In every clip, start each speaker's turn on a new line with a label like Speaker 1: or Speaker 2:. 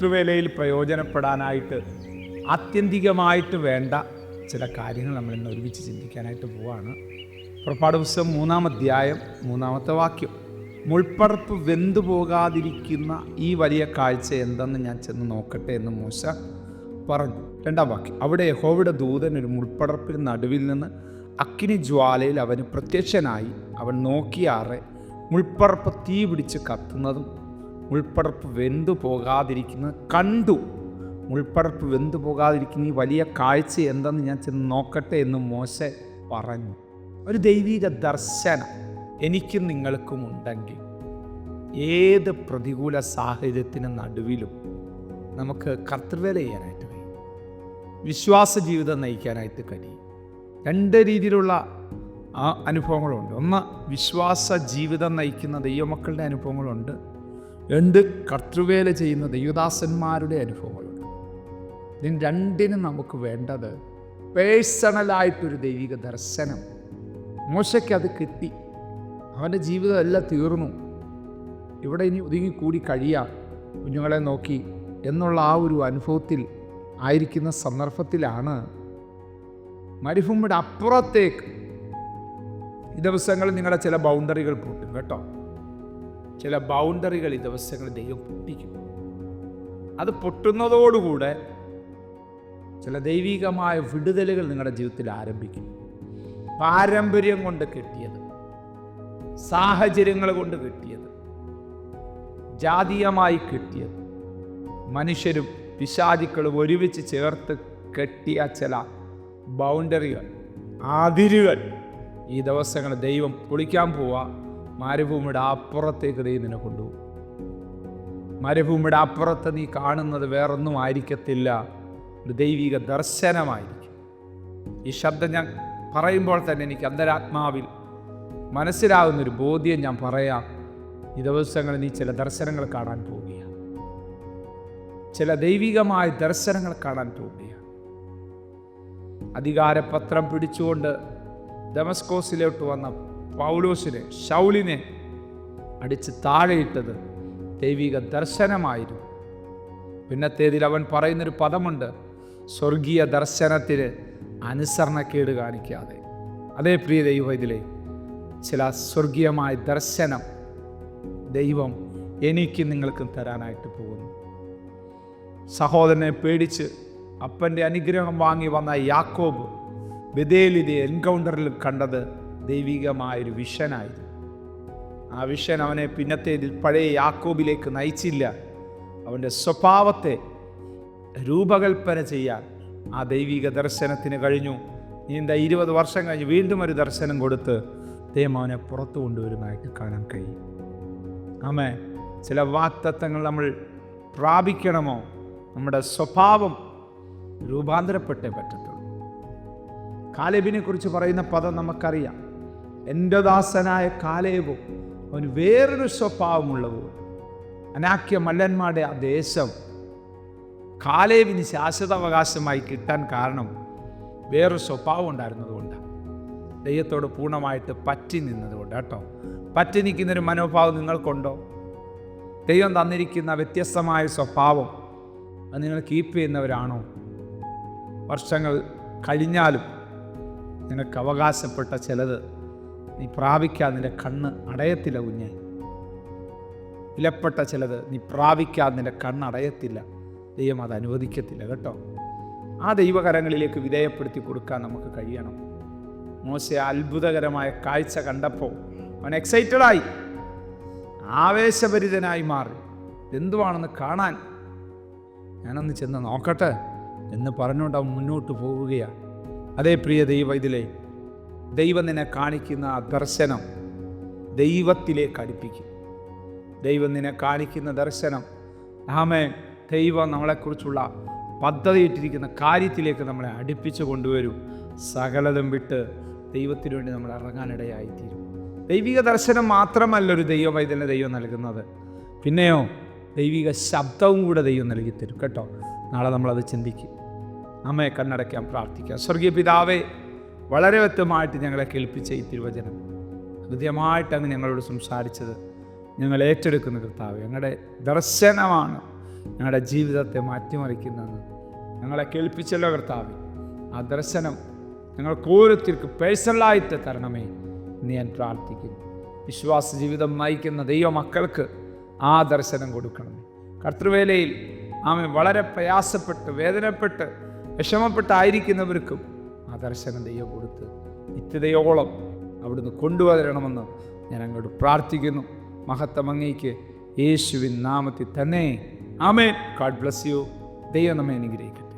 Speaker 1: കർത്തൃവേലയിൽ പ്രയോജനപ്പെടാനായിട്ട് ആത്യന്തികമായിട്ട് വേണ്ട ചില കാര്യങ്ങൾ നമ്മൾ ഇന്ന് ഒരുമിച്ച് ചിന്തിക്കാനായിട്ട് പോവാണ്. പുറപ്പാട് പുസ്തകം മൂന്നാം അധ്യായം മൂന്നാമത്തെ വാക്യം. മുൾപ്പറപ്പ് വെന്തു പോകാതിരിക്കുന്ന ഈ വലിയ കാഴ്ച എന്തെന്ന് ഞാൻ ചെന്ന് നോക്കട്ടെ എന്ന് മോശ പറഞ്ഞു. രണ്ടാം വാക്യം. അവിടെ യഹോവയുടെ ദൂതൻ ഒരു മുൾപ്പടർപ്പിന് നടുവിൽ നിന്ന് അഗ്നി ജ്വാലയിൽ അവന് പ്രത്യക്ഷനായി. അവൻ നോക്കിയാറെ മുൾപ്പറപ്പ് തീ പിടിച്ച് കത്തുന്നതും മുൾപ്പടർപ്പ് വെന്തു പോകാതിരിക്കുന്നത് കണ്ടു. മുൾപ്പടർപ്പ് വെന്തു പോകാതിരിക്കുന്ന ഈ വലിയ കാഴ്ച എന്തെന്ന് ഞാൻ ചെന്ന് നോക്കട്ടെ എന്ന് മോശ പറഞ്ഞു. ഒരു ദൈവിക ദർശനം എനിക്കും നിങ്ങൾക്കും ഉണ്ടെങ്കിൽ ഏത് പ്രതികൂല സാഹചര്യത്തിന് നടുവിലും നമുക്ക് കർത്തൃവേല ചെയ്യാനായിട്ട് കഴിയും. വിശ്വാസ ജീവിതം നയിക്കാനായിട്ട് കഴിയും. രണ്ട് രീതിയിലുള്ള ആ അനുഭവങ്ങളുണ്ട്. ഒന്ന് വിശ്വാസ ജീവിതം നയിക്കുന്ന ദൈവമക്കളുടെ അനുഭവങ്ങളുണ്ട്. രണ്ട് കർത്തൃവേല ചെയ്യുന്ന ദൈവദാസന്മാരുടെ അനുഭവങ്ങൾ ഇതിന് രണ്ടിനും നമുക്ക് വേണ്ടത് പേഴ്സണലായിട്ടൊരു ദൈവിക ദർശനം. മോശയ്ക്ക് അത് കിട്ടി. അവന്റെ ജീവിതം എല്ലാം തീർന്നു. ഇവിടെ ഇനി ഒതുങ്ങിക്കൂടി കഴിയാം. കുഞ്ഞുങ്ങളെ നോക്കി എന്നുള്ള ആ ഒരു അനുഭവത്തിൽ ആയിരിക്കുന്ന സന്ദർഭത്തിലാണ് മരുഭൂമിയുടെ അപ്പുറത്തേക്ക് ഈ ദിവസങ്ങളിൽ നിങ്ങളുടെ ചില ബൗണ്ടറികൾ പൂട്ടും. കേട്ടോ? ചില ബൗണ്ടറികൾ ഈ ദിവസങ്ങളിൽ ദൈവം പൊട്ടിക്കും. അത് പൊട്ടുന്നതോടുകൂടെ ചില ദൈവികമായ വിടുതലുകൾ നിങ്ങളുടെ ജീവിതത്തിൽ ആരംഭിക്കും. പാരമ്പര്യം കൊണ്ട് കിട്ടിയത് സാഹചര്യങ്ങൾ കൊണ്ട് കിട്ടിയത് ജാതീയമായി കിട്ടിയത് മനുഷ്യരും പിശാചിക്കളും ഒരുമിച്ച് ചേർത്ത് കെട്ടിയ ചില ബൗണ്ടറികൾ അതിരുകൾ ഈ ദിവസങ്ങൾ ദൈവം പൊളിക്കാൻ പോവാ മരുഭൂമിയുടെ അപ്പുറത്തേക്ക് ദൈവം നിന്നെ കൊണ്ടുപോകും. മരുഭൂമിയുടെ അപ്പുറത്ത് നീ കാണുന്നത് വേറൊന്നും ആയിരിക്കത്തില്ല. ഒരു ദൈവിക ദർശനമായിരിക്കും. ഈ ശബ്ദം ഞാൻ പറയുമ്പോൾ തന്നെ എനിക്ക് അന്തരാത്മാവിൽ മനസ്സിലാകുന്നൊരു ബോധ്യം ഞാൻ പറയാം. ഈ ദിവസങ്ങളിൽ നീ ചില ദർശനങ്ങൾ കാണാൻ പോവുകയാണ്. ചില ദൈവികമായ ദർശനങ്ങൾ കാണാൻ പോവുകയാണ്. അധികാരപത്രം പിടിച്ചുകൊണ്ട് ഡെമസ്കോസിലോട്ട് വന്ന പൗലോസിനെ ശൗലിനെ അടിച്ച് താഴെയിട്ടത് ദൈവിക ദർശനമായിരുന്നു. പിന്നത്തേതിൽ അവൻ പറയുന്നൊരു പദമുണ്ട് സ്വർഗീയ ദർശനത്തിന് അനുസരണക്കേട് കാണിക്കാതെ. അതേ പ്രിയ ദൈവം ഇതിലെ ചില സ്വർഗീയമായ ദർശനം ദൈവം എനിക്ക് നിങ്ങൾക്കും തരാനായിട്ട് പോകുന്നു. സഹോദരനെ പേടിച്ച് അപ്പന്റെ അനുഗ്രഹം വാങ്ങി വന്ന യാക്കോബ് ബദേലിലെ എൻകൗണ്ടറിൽ കണ്ടത് ദൈവികമായൊരു വിഷനായിരുന്നു. ആ വിഷൻ അവനെ പിന്നത്തെ പഴയ യാക്കോബിലേക്ക് നയിച്ചില്ല. അവന്റെ സ്വഭാവത്തെ രൂപകൽപ്പന ചെയ്യാൻ ആ ദൈവിക ദർശനത്തിന് കഴിഞ്ഞു. നീന്ത ഇരുപത് വർഷം കഴിഞ്ഞ് വീണ്ടും ഒരു ദർശനം കൊടുത്ത് ദൈവം അവനെ പുറത്തു കൊണ്ടുവരുന്നതായിട്ട് കാണാൻ കഴിയും. ആമേ ചില വാക്തത്വങ്ങൾ നമ്മൾ പ്രാപിക്കണമോ? നമ്മുടെ സ്വഭാവം രൂപാന്തരപ്പെട്ടേ പറ്റത്തുള്ളൂ. കാലേബിനെ കുറിച്ച് പറയുന്ന പദം നമുക്കറിയാം. എന്റെ ദാസനായ കാലേവും അവന് വേറൊരു സ്വഭാവമുള്ളവോ? അനാക്യ മല്ലന്മാരുടെ ആ ദേശം കാലേബിന് ശാശ്വതാവകാശമായി കിട്ടാൻ കാരണം വേറൊരു സ്വഭാവം ഉണ്ടായിരുന്നതുകൊണ്ടാണ് ദൈവത്തോട് പൂർണമായിട്ട് പറ്റി നിന്നതുകൊണ്ട് കേട്ടോ. പറ്റി നിൽക്കുന്നൊരു മനോഭാവം നിങ്ങൾക്കുണ്ടോ? ദൈവം തന്നിരിക്കുന്ന വ്യത്യസ്തമായ സ്വഭാവം അത് നിങ്ങൾ കീപ്പ് ചെയ്യുന്നവരാണോ? വർഷങ്ങൾ കഴിഞ്ഞാലും നിങ്ങൾക്ക് അവകാശപ്പെട്ട ചിലത് നീ പ്രാപിക്കാതെ നിന്റെ കണ്ണ് അടയത്തില്ല കുഞ്ഞെ. വിലപ്പെട്ട ചിലത് നീ പ്രാപിക്കാതെ നിന്റെ കണ്ണ് അടയത്തില്ല. ദൈവം അത് അനുവദിക്കത്തില്ല കേട്ടോ. ആ ദൈവകരങ്ങളിലേക്ക് വിധേയപ്പെടുത്തി കൊടുക്കാൻ നമുക്ക് കഴിയണം. മോശ അത്ഭുതകരമായ കാഴ്ച കണ്ടപ്പോൾ അവൻ എക്സൈറ്റഡായി ആവേശഭരിതനായി മാറി. എന്തുവാണെന്ന് കാണാൻ? ഞാനൊന്ന് ചെന്ന് നോക്കട്ടെ എന്ന് പറഞ്ഞുകൊണ്ട് അവൻ മുന്നോട്ട് പോവുകയാണ് അതേ പ്രിയ ദൈവ ഇതിലെ ദൈവം നിന്നെ കാണിക്കുന്ന ആ ദർശനം ദൈവത്തിലേക്ക് അടുപ്പിക്കും. ദൈവം നിന്നെ കാണിക്കുന്ന ദർശനം. ആമേ ദൈവം നമ്മളെക്കുറിച്ചുള്ള പദ്ധതിയിട്ടിരിക്കുന്ന കാര്യത്തിലേക്ക് നമ്മളെ അടുപ്പിച്ച് കൊണ്ടുവരും. സകലതും വിട്ട് ദൈവത്തിനു വേണ്ടി നമ്മൾ ഇറങ്ങാനിടയായിത്തീരും. ദൈവിക ദർശനം മാത്രമല്ല ഒരു ദൈവവൈദ്യനെ ദൈവം നൽകുന്നത്. പിന്നെയോ ദൈവിക ശബ്ദവും കൂടെ ദൈവം നൽകി തരും കേട്ടോ. നാളെ നമ്മളത് ചിന്തിക്കും. അമ്മയെ കണ്ണടയ്ക്കാൻ പ്രാർത്ഥിക്കാം. സ്വർഗീയ പിതാവേ വളരെ വ്യക്തമായിട്ട് ഞങ്ങളെ കേൾപ്പിച്ച ഈ തിരുവചനം. ഹൃദയമായിട്ട് അങ്ങ് ഞങ്ങളോട് സംസാരിച്ചത് ഞങ്ങൾ ഏറ്റെടുക്കുന്ന കർത്താവ്. ഞങ്ങളുടെ ദർശനമാണ് ഞങ്ങളുടെ ജീവിതത്തെ മാറ്റിമറിക്കുന്നത് ഞങ്ങളെ കേൾപ്പിച്ചല്ലോ കർത്താവ്. ആ ദർശനം ഞങ്ങൾക്ക് ഓരോരുത്തർക്ക് പേഴ്സണലായിട്ട് തരണമേ എന്ന് ഞാൻ പ്രാർത്ഥിക്കുന്നു. വിശ്വാസ ജീവിതം നയിക്കുന്ന ദൈവ മക്കൾക്ക് ആ ദർശനം കൊടുക്കണമേ. കർത്തൃവേലയിൽ ആമെ വളരെ പ്രയാസപ്പെട്ട് വേദനപ്പെട്ട് വിഷമപ്പെട്ടായിരിക്കുന്നവർക്കും ആ ദർശനം ദൈവം കൊടുത്ത് നിത്യതയോളം അവിടുന്ന് കൊണ്ടുവരണമെന്ന് ഞാൻ അങ്ങോട്ട് പ്രാർത്ഥിക്കുന്നു. മഹത്തമങ്ങയ്ക്ക് യേശുവിൻ നാമത്തിൽ തന്നെ. ആമേ ഗാഡ് ബ്ലസ് യു ദൈവം നമ്മെ അനുഗ്രഹിക്കട്ടെ.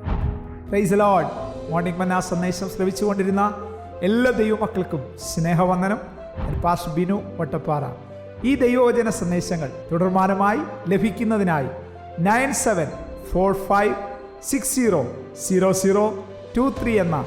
Speaker 2: പ്രൈസ് ലോഡ് മോർണിംഗ് മന്ന സന്ദേശം ശ്രവിച്ചുകൊണ്ടിരുന്ന എല്ലാ ദൈവമക്കൾക്കും സ്നേഹവന്ദനം. പാസ് ബിനു വട്ടപ്പാറ. ഈ ദൈവവചന സന്ദേശങ്ങൾ തുടർമാനമായി ലഭിക്കുന്നതിനായി nine seven four five six zero zero zero two three എന്ന